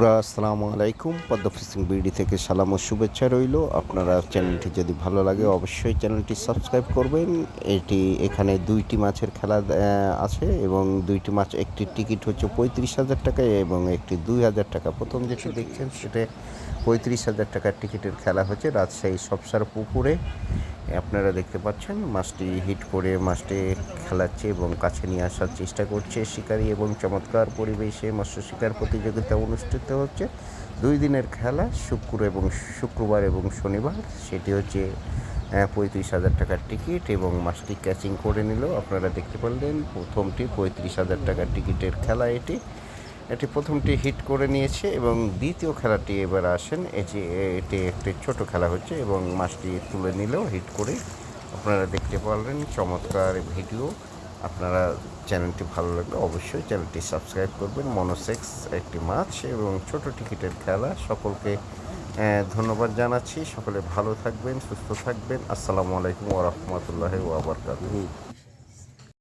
আসসালামু আলাইকুম। পদ্ম ফিসিং বিডি থেকে সালাম ও শুভেচ্ছা রইল। আপনারা চ্যানেলটি যদি ভালো লাগে, অবশ্যই চ্যানেলটি সাবস্ক্রাইব করবেন। এটি এখানে দুইটি মাছের খেলা আছে এবং দুইটি মাছ, একটি টিকিট হচ্ছে পঁয়ত্রিশ হাজার টাকা এবং একটি দুই হাজার টাকা। প্রথম যেটি দেখছেন, সেটা পঁয়ত্রিশ হাজার টাকার টিকিটের খেলা হচ্ছে রাজশাহী সবসার পুকুরে। আপনারা দেখতে পাচ্ছেন মাছটি হিট করে মাছটি খেলাচ্ছে এবং কাছে নিয়ে আসার চেষ্টা করছে। শিকারী এবং চমৎকার পরিবেশে মৎস্য শিকার প্রতিযোগিতা অনুষ্ঠিত হচ্ছে। দুই দিনের খেলা, শুক্র এবং শুক্রবার এবং শনিবার। সেটি হচ্ছে পঁয়ত্রিশ হাজার টাকার টিকিট এবং মাছটি ক্যাচিং করে নিল। আপনারা দেখতে পারলেন, প্রথমটি পঁয়ত্রিশ হাজার টাকার টিকিটের খেলা এটি। এটি প্রথমটি হিট করে নিয়েছে এবং দ্বিতীয় খেলাটি এবার আসেন। এটি এটি একটি ছোট খেলা হচ্ছে এবং মাছটি তুলে নিলেও হিট করে আপনারা দেখতে পারলেন। চমৎকার ভিডিও। আপনারা চ্যানেলটি ভালো লাগলে অবশ্যই চ্যানেলটি সাবস্ক্রাইব করবেন। মনোসেক্স একটি মাছ এবং ছোট টিকিটের খেলা। সকলকে ধন্যবাদ জানাচ্ছি। সকলে ভালো থাকবেন, সুস্থ থাকবেন। আসসালামু আলাইকুম ওরহমতুল্লাহ ওয়াবারকাতুহু